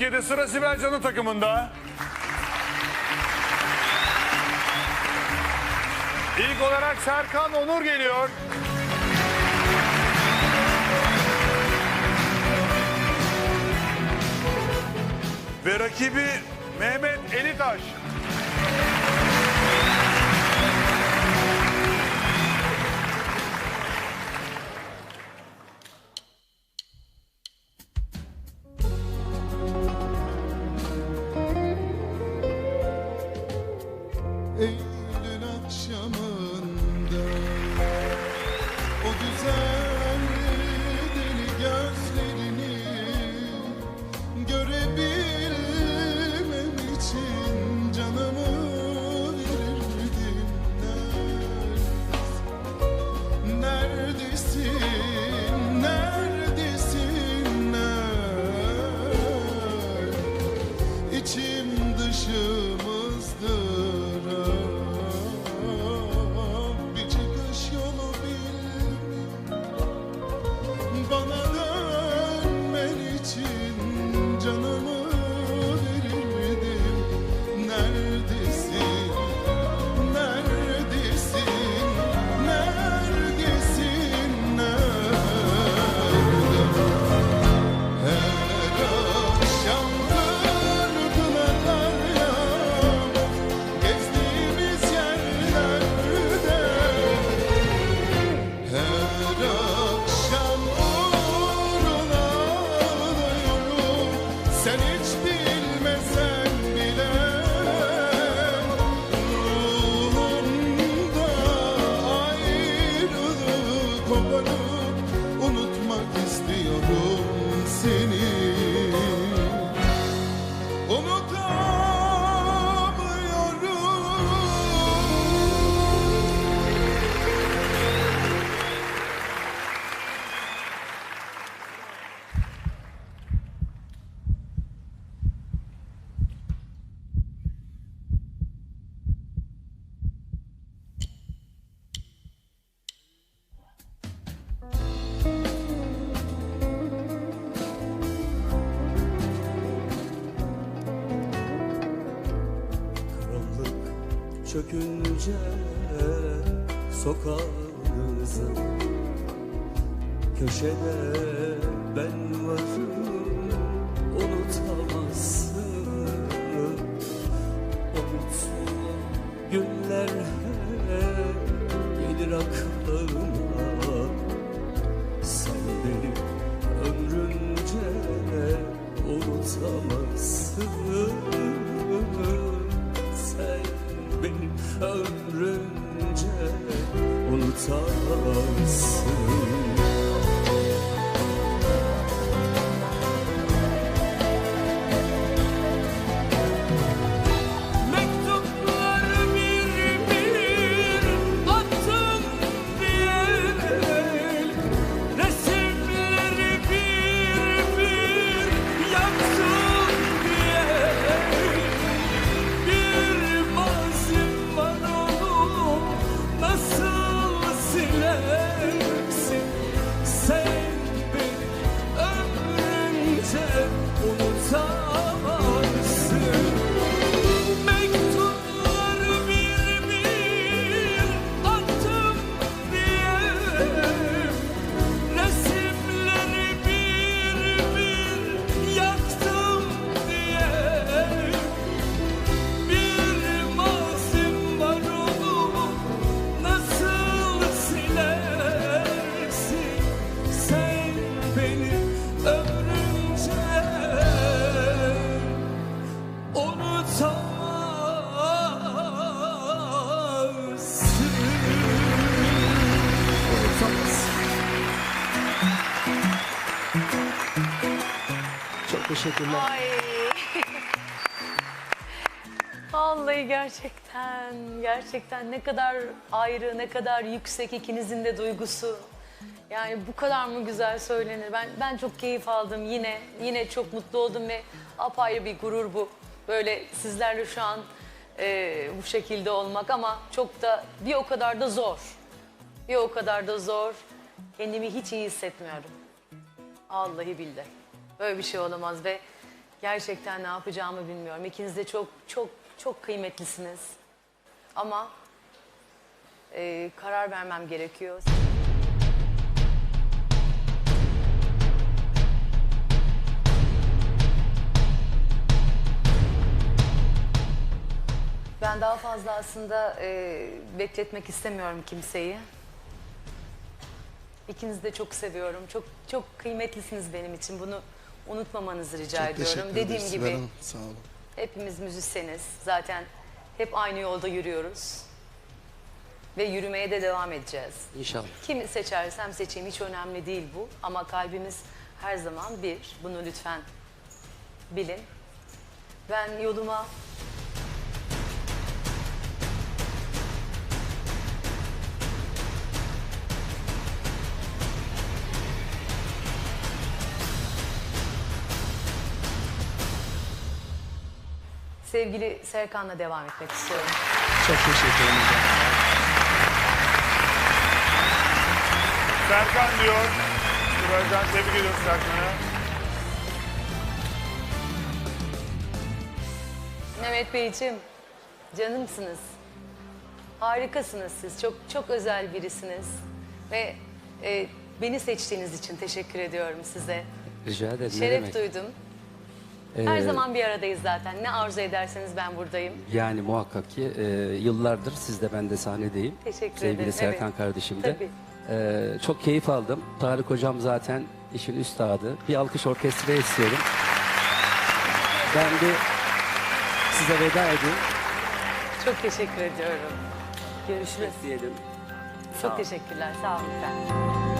Türkiye'de sıra Sibel Can'ın takımında. İlk olarak Serkan Onur geliyor. Ve rakibi Mehmet Elitaş. Çökünce sokağınıza Köşede ben varım unutamazsın. O mutlu günler hep gelir aklına ömrünce unutamazsın teşekkürler. Ay. Vallahi gerçekten, gerçekten ne kadar ayrı, ne kadar yüksek ikinizin de duygusu. Yani bu kadar mı güzel söylenir? Ben ben çok keyif aldım yine. Yine çok mutlu oldum ve apayrı bir gurur bu. Böyle sizlerle şu an e, bu şekilde olmak ama çok da bir o kadar da zor. Bir o kadar da zor. Kendimi hiç iyi hissetmiyorum. Vallahi billahi. Böyle bir şey olamaz ve Gerçekten ne yapacağımı bilmiyorum. İkiniz de çok çok çok kıymetlisiniz. Ama e, karar vermem gerekiyor. Ben daha fazla aslında e, bekletmek istemiyorum kimseyi. İkinizi de çok seviyorum. Çok çok kıymetlisiniz benim için. Bunu unutmamanızı rica Çok ediyorum. Dediğim Sibel gibi Hanım. Sağ olun. hepimiz müzisyeniz. Zaten hep aynı yolda yürüyoruz. Ve yürümeye de devam edeceğiz. İnşallah. Kimi seçersem seçeyim hiç önemli değil bu. Ama kalbimiz her zaman bir. Bunu lütfen bilin. Ben yoluma sevgili Serkan'la devam etmek istiyorum. Çok teşekkür ederim. Serkan diyor. Sibelcan tebrik ediyoruz Serkan'ı. Mehmet Beyciğim, canımsınız. Harikasınız siz. Çok çok özel birisiniz. Ve e, beni seçtiğiniz için teşekkür ediyorum size. Rica ederim. ne Şeref demek? duydum. Her Ee, zaman bir aradayız zaten. Ne arzu ederseniz ben buradayım. Yani muhakkak ki e, yıllardır siz de ben de sahnedeyim. Teşekkür Sevgili ederim, Serkan evet. kardeşim de. Tabii. Ee, çok keyif aldım. Tarık hocam zaten işin üstadı. Bir alkış orkestra istiyorum. Ben de size veda edeyim. Çok teşekkür ediyorum. Görüşürüz. Diyelim. Çok teşekkürler. Sağ olun efendim.